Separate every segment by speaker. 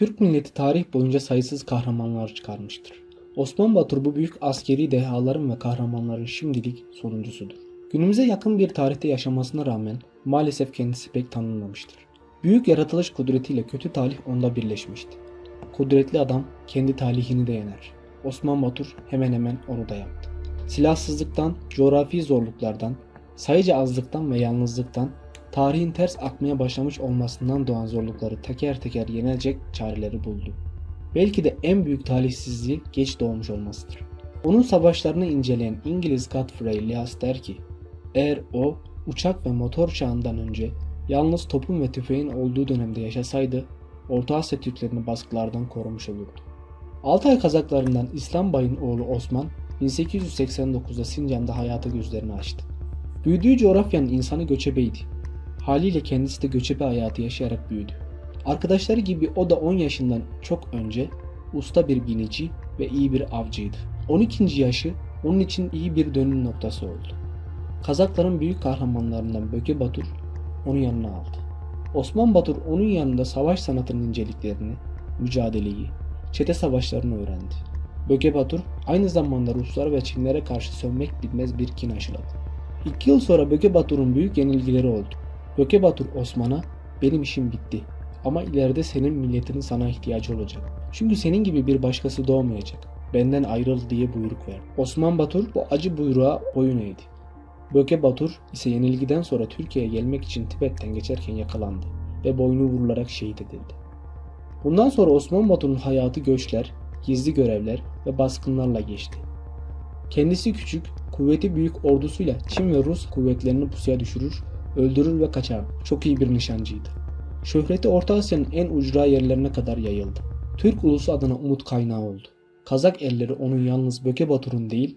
Speaker 1: Türk milleti tarih boyunca sayısız kahramanlar çıkarmıştır. Osman Batur bu büyük askeri dehaların ve kahramanların şimdilik sonuncusudur. Günümüze yakın bir tarihte yaşamasına rağmen maalesef kendisi pek tanınmamıştır. Büyük yaratılış kudretiyle kötü talih onda birleşmişti. Kudretli adam kendi talihini de yener. Osman Batur hemen hemen onu da yaptı. Silahsızlıktan, coğrafi zorluklardan, sayıca azlıktan ve yalnızlıktan, tarihin ters akmaya başlamış olmasından doğan zorlukları teker teker yenecek çareleri buldu. Belki de en büyük talihsizliği geç doğmuş olmasıdır. Onun savaşlarını inceleyen İngiliz Godfrey Leas der ki, eğer o uçak ve motor çağından önce yalnız topun ve tüfeğin olduğu dönemde yaşasaydı, Orta Asya Türklerini baskılardan korumuş olurdu. Altay Kazaklarından İslam Bay'ın oğlu Osman 1889'da Sincan'da hayata gözlerini açtı. Büyüdüğü coğrafyanın insanı göçebeydi. Haliyle kendisi de göçebe hayatı yaşayarak büyüdü. Arkadaşları gibi o da 10 yaşından çok önce usta bir binici ve iyi bir avcıydı. 12. yaşı onun için iyi bir dönüm noktası oldu. Kazakların büyük kahramanlarından Böke Batur onu yanına aldı. Osman Batur onun yanında savaş sanatının inceliklerini, mücadeleyi, çete savaşlarını öğrendi. Böke Batur aynı zamanda Ruslara ve Çinlere karşı sönmek bilmez bir kin aşıladı. İki yıl sonra Böke Batur'un büyük yenilgileri oldu. Böke Batur Osman'a benim işim bitti ama ileride senin milletinin sana ihtiyacı olacak. Çünkü senin gibi bir başkası doğmayacak. Benden ayrıl diye buyruk verdi. Osman Batur bu acı buyruğa boyun eğdi. Böke Batur ise yenilgiden sonra Türkiye'ye gelmek için Tibet'ten geçerken yakalandı ve boynu vurularak şehit edildi. Bundan sonra Osman Batur'un hayatı göçler, gizli görevler ve baskınlarla geçti. Kendisi küçük, kuvveti büyük ordusuyla Çin ve Rus kuvvetlerini pusuya düşürür, öldürür ve kaçardı. Çok iyi bir nişancıydı. Şöhreti Orta Asya'nın en ucra yerlerine kadar yayıldı. Türk ulusu adına umut kaynağı oldu. Kazak elleri onun yalnız Böke Batur'un değil,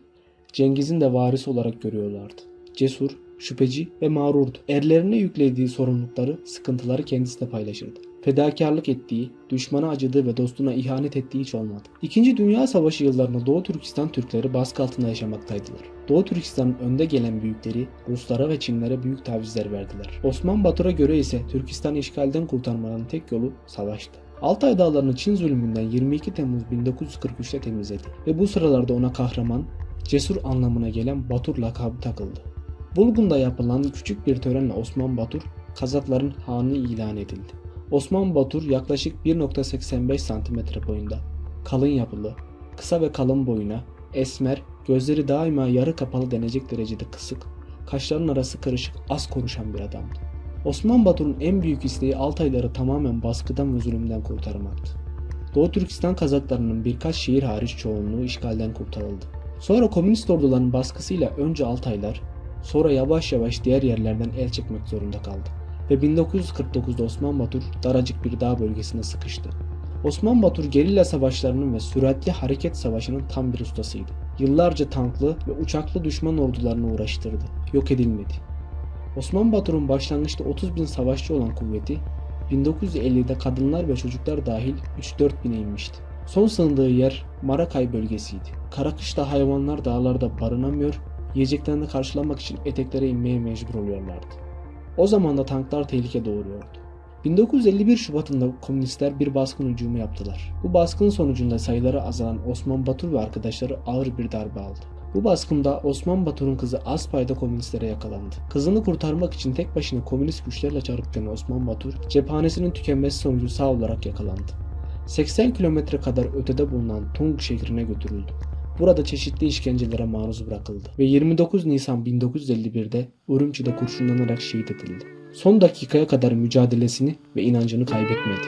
Speaker 1: Cengiz'in de varisi olarak görüyorlardı. Cesur, şüpheci ve mağrurdu. Erlerine yüklediği sorumlulukları, sıkıntıları kendisiyle paylaşırdı. Fedakarlık ettiği, düşmana acıdığı ve dostuna ihanet ettiği hiç olmadı. İkinci Dünya Savaşı yıllarında Doğu Türkistan Türkleri baskı altında yaşamaktaydılar. Doğu Türkistan'ın önde gelen büyükleri Ruslara ve Çinlere büyük tavizler verdiler. Osman Batur'a göre ise Türkistan'ı işgalden kurtarmanın tek yolu savaştı. Altay Dağları'nı Çin zulmünden 22 Temmuz 1943'te temizledi ve bu sıralarda ona kahraman, cesur anlamına gelen Batur lakabı takıldı. Bulgun'da yapılan küçük bir törenle Osman Batur, Kazakların hanı ilan edildi. Osman Batur yaklaşık 1.85 cm boyunda, kalın yapılı, kısa ve kalın boyuna, esmer, gözleri daima yarı kapalı denecek derecede kısık, kaşların arası karışık, az konuşan bir adamdı. Osman Batur'un en büyük isteği Altayları tamamen baskıdan ve zulümden kurtarmaktı. Doğu Türkistan Kazaklarının birkaç şehir hariç çoğunluğu işgalden kurtarıldı. Sonra komünist orduların baskısıyla önce Altaylar, sonra yavaş yavaş diğer yerlerden el çekmek zorunda kaldı. Ve 1949'da Osman Batur daracık bir dağ bölgesine sıkıştı. Osman Batur gerilla savaşlarının ve süratli hareket savaşının tam bir ustasıydı. Yıllarca tanklı ve uçaklı düşman ordularını uğraştırdı. Yok edilmedi. Osman Batur'un başlangıçta 30 bin savaşçı olan kuvveti 1950'de kadınlar ve çocuklar dahil 3-4 bine inmişti. Son sığındığı yer Marakay bölgesiydi. Kara kışta hayvanlar dağlarda barınamıyor, yiyeceklerini karşılamak için eteklere inmeye mecbur oluyorlardı. O zaman da tanklar tehlike doğuruyordu. 1951 Şubat'ında komünistler bir baskın hücumu yaptılar. Bu baskın sonucunda sayıları azalan Osman Batur ve arkadaşları ağır bir darbe aldı. Bu baskında Osman Batur'un kızı Aspay'da komünistlere yakalandı. Kızını kurtarmak için tek başına komünist güçlerle çarpışan Osman Batur, cephanesinin tükenmesi sonucu sağ olarak yakalandı. 80 kilometre kadar ötede bulunan Tung şehrine götürüldü. Burada çeşitli işkencelere maruz bırakıldı ve 29 Nisan 1951'de Urumçi'de kurşunlanarak şehit edildi. Son dakikaya kadar mücadelesini ve inancını kaybetmedi.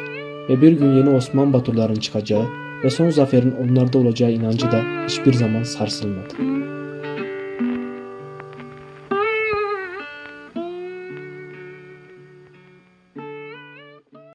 Speaker 1: Ve bir gün yeni Osman Baturların çıkacağı ve son zaferin onlarda olacağı inancı da hiçbir zaman sarsılmadı.